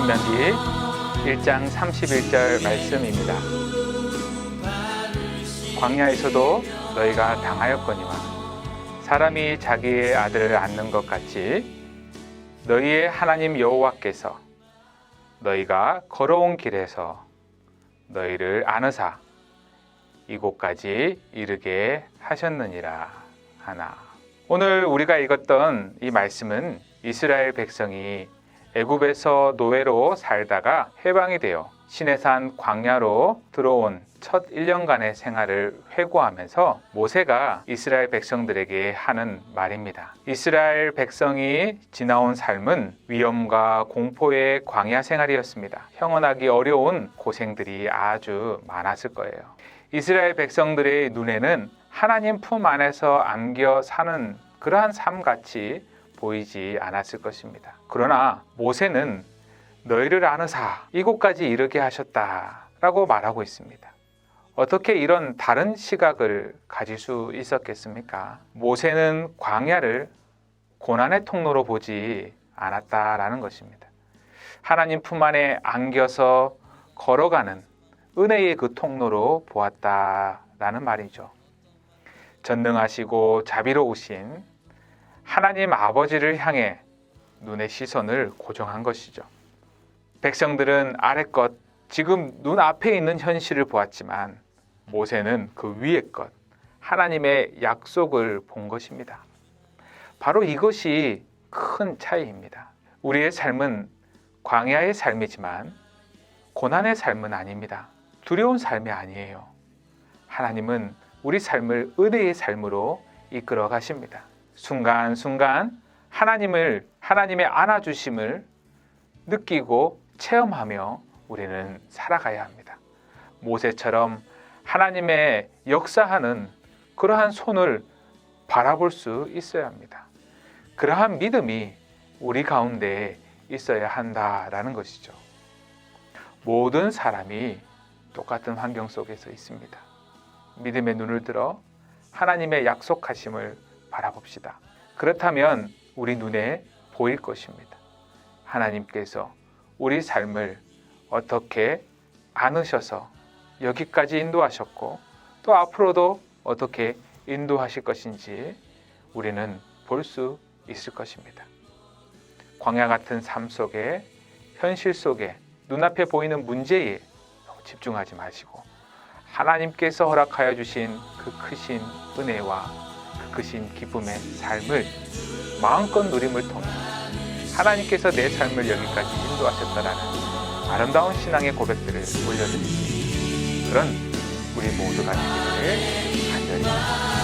신명기 1장 31절 말씀입니다. 광야에서도 너희가 당하였거니와 사람이 자기의 아들을 낳는 것 같이 너희의 하나님 여호와께서 너희가 걸어온 길에서 너희를 안으사 이곳까지 이르게 하셨느니라 하나. 오늘 우리가 읽었던 이 말씀은 이스라엘 백성이 애굽에서 노예로 살다가 해방이 되어 시내산 광야로 들어온 첫 1년간의 생활을 회고하면서 모세가 이스라엘 백성들에게 하는 말입니다. 이스라엘 백성이 지나온 삶은 위험과 공포의 광야 생활이었습니다. 형언하기 어려운 고생들이 아주 많았을 거예요. 이스라엘 백성들의 눈에는 하나님 품 안에서 안겨 사는 그러한 삶 같이 보이지 않았을 것입니다. 그러나 모세는 너희를 아느사 이곳까지 이르게 하셨다라고 말하고 있습니다. 어떻게 이런 다른 시각을 가질 수 있었겠습니까? 모세는 광야를 고난의 통로로 보지 않았다라는 것입니다. 하나님 품 안에 안겨서 걸어가는 은혜의 그 통로로 보았다라는 말이죠. 전능하시고 자비로우신 하나님 아버지를 향해 눈의 시선을 고정한 것이죠. 백성들은 아래 것, 지금 눈 앞에 있는 현실을 보았지만 모세는 그 위의 것, 하나님의 약속을 본 것입니다. 바로 이것이 큰 차이입니다. 우리의 삶은 광야의 삶이지만 고난의 삶은 아닙니다. 두려운 삶이 아니에요. 하나님은 우리 삶을 은혜의 삶으로 이끌어 가십니다. 순간순간 하나님을 하나님의 안아주심을 느끼고 체험하며 우리는 살아가야 합니다. 모세처럼 하나님의 역사하는 그러한 손을 바라볼 수 있어야 합니다. 그러한 믿음이 우리 가운데 있어야 한다라는 것이죠. 모든 사람이 똑같은 환경 속에서 있습니다. 믿음의 눈을 들어 하나님의 약속하심을 바라봅시다. 그렇다면 우리 눈에 보일 것입니다. 하나님께서 우리 삶을 어떻게 안으셔서 여기까지 인도하셨고 또 앞으로도 어떻게 인도하실 것인지 우리는 볼 수 있을 것입니다. 광야 같은 삶 속에 현실 속에 눈앞에 보이는 문제에 집중하지 마시고 하나님께서 허락하여 주신 그 크신 은혜와 그 크신 기쁨의 삶을 마음껏 누림을 통해 하나님께서 내 삶을 여기까지 인도하셨다라는 아름다운 신앙의 고백들을 올려드리는 그런 우리 모두가 되기를